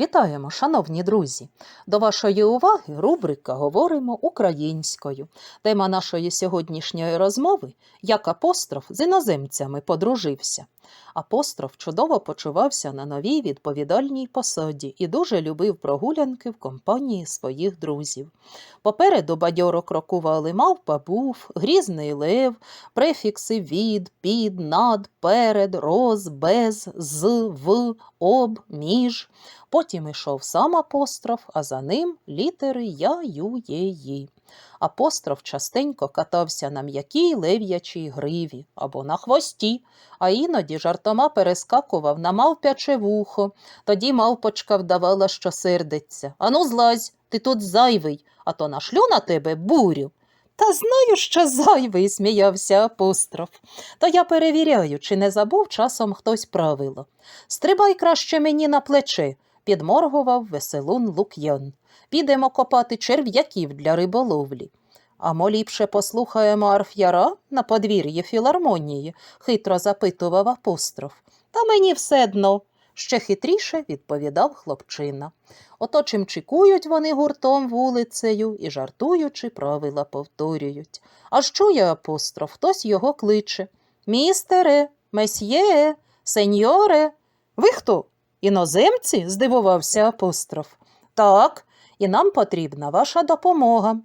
Вітаємо, шановні друзі! До вашої уваги рубрика Говоримо українською. Тема нашої сьогоднішньої розмови як апостроф з іноземцями подружився. Апостроф чудово почувався на новій відповідальній посаді і дуже любив прогулянки в компанії своїх друзів. Попереду бадьоро крокували мавпа був, грізний лев, префікси від, під, над, перед, роз, без, з, в, об, між. Ішов сам апостроф, а за ним літери Я, Ю, Є, Ї. Апостроф частенько катався на м'якій лев'ячій гриві або на хвості, а іноді жартома перескакував на мавпяче вухо. Тоді мавпочка вдавала, що сердиться. Ану, злазь, ти тут зайвий, а то нашлю на тебе бурю. Та знаю, що зайвий, сміявся апостроф. То я перевіряю, чи не забув часом хтось правило. Стрибай краще мені на плече, підморгував веселун Лук'ян. Підемо копати черв'яків для риболовлі. А мо ліпше послухаємо арф'яра на подвір'ї філармонії, хитро запитував апостроф. Та мені все дно, ще хитріше відповідав хлопчина. Ото чим чекують вони гуртом вулицею і, жартуючи, правила повторюють. Аж чує апостроф, хтось його кличе. Містере, месьє, сеньоре. Ви хто? Іноземці? здивувався апостроф. Так, і нам потрібна ваша допомога.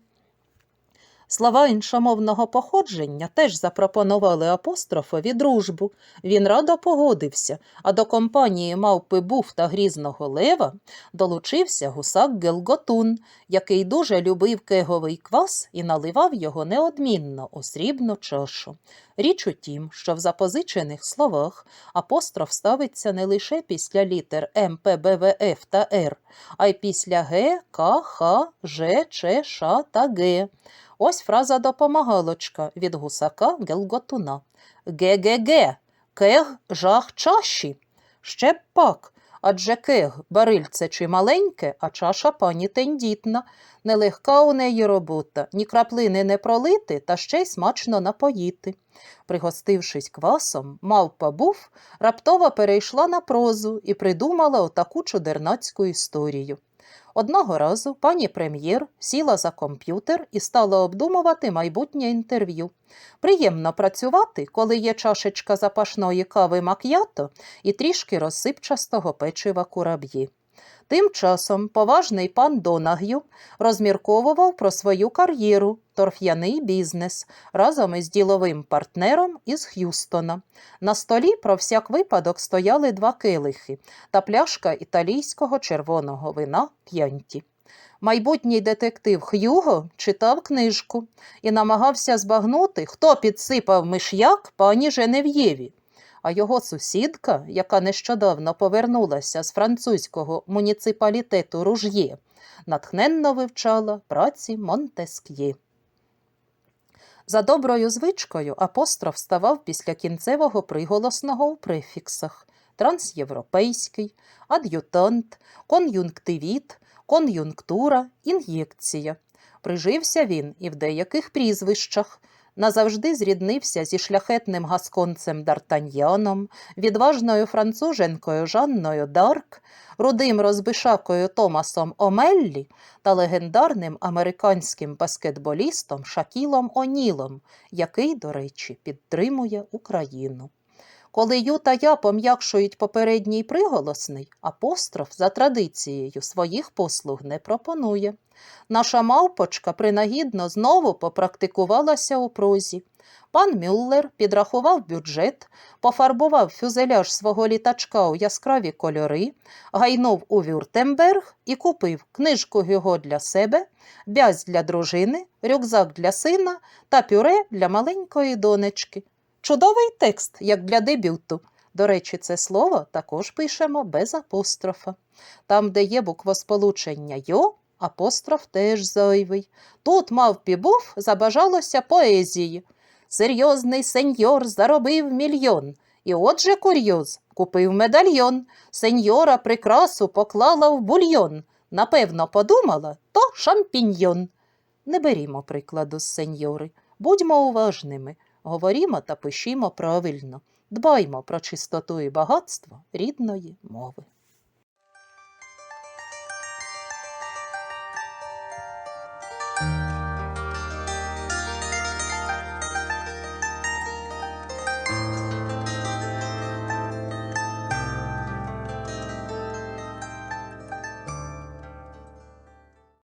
Слова іншомовного походження теж запропонували апострофові дружбу. Він радо погодився, а до компанії мавпи Буф та грізного лева долучився гусак Гелготун, який дуже любив кеговий квас і наливав його неодмінно у срібну чашу. Річ у тім, що в запозичених словах апостроф ставиться не лише після літер М, П, Б, В, Ф та Р, а й після Г, К, Х, Ж, Ч, Ш та Г. Ось фраза допомагалочка від гусака Гелготуна. Ге-ге-ге, кег жах чаші. Ще б пак, адже кег барильце чи маленьке, а чаша пані тендітна. Нелегка у неї робота, ні краплини не пролити, та ще й смачно напоїти. Пригостившись квасом, мавпа був, раптово перейшла на прозу і придумала отаку чудернацьку історію. Одного разу пані прем'єр сіла за комп'ютер і стала обдумувати майбутнє інтерв'ю. Приємно працювати, коли є чашечка запашної кави мак'ято і трішки розсипчастого печива кураб'ї. Тим часом поважний пан Донаг'ю розмірковував про свою кар'єру, торф'яний бізнес разом із діловим партнером із Х'юстона. На столі про всяк випадок стояли два килихи та пляшка італійського червоного вина к'янті. Майбутній детектив Х'юго читав книжку і намагався збагнути, хто підсипав миш'як пані Женев'єві а його сусідка, яка нещодавно повернулася з французького муніципалітету Руж'є, натхненно вивчала праці Монтеск'є. За доброю звичкою апостроф ставав після кінцевого приголосного у префіксах трансєвропейський, ад'ютант, кон'юнктивіт, кон'юнктура, ін'єкція. Прижився він і в деяких прізвищах назавжди зріднився зі шляхетним гасконцем Дартаньяном, відважною француженкою Жанною Дарк, рудим розбишакою Томасом Омеллі та легендарним американським баскетболістом Шакілом Онілом, який, до речі, підтримує Україну. Коли ю та я пом'якшують попередній приголосний, апостроф за традицією своїх послуг не пропонує. Наша мавпочка принагідно знову попрактикувалася у прозі. Пан Мюллер підрахував бюджет, пофарбував фюзеляж свого літачка у яскраві кольори, гайнув у Вюртемберг і купив книжку його для себе, бязь для дружини, рюкзак для сина та пюре для маленької донечки. Чудовий текст, як для дебюту. До речі, це слово також пишемо без апострофа. Там, де є буквосполучення йо, апостроф теж зайвий. Тут, мав пібув, забажалося поезії. Серйозний сеньор заробив мільйон. І отже курйоз купив медальйон. Сеньора прикрасу поклала в бульйон. Напевно, подумала, то шампіньйон. Не берімо прикладу з сеньори, будьмо уважними. Говорімо та пишімо правильно, дбаймо про чистоту і багатство рідної мови.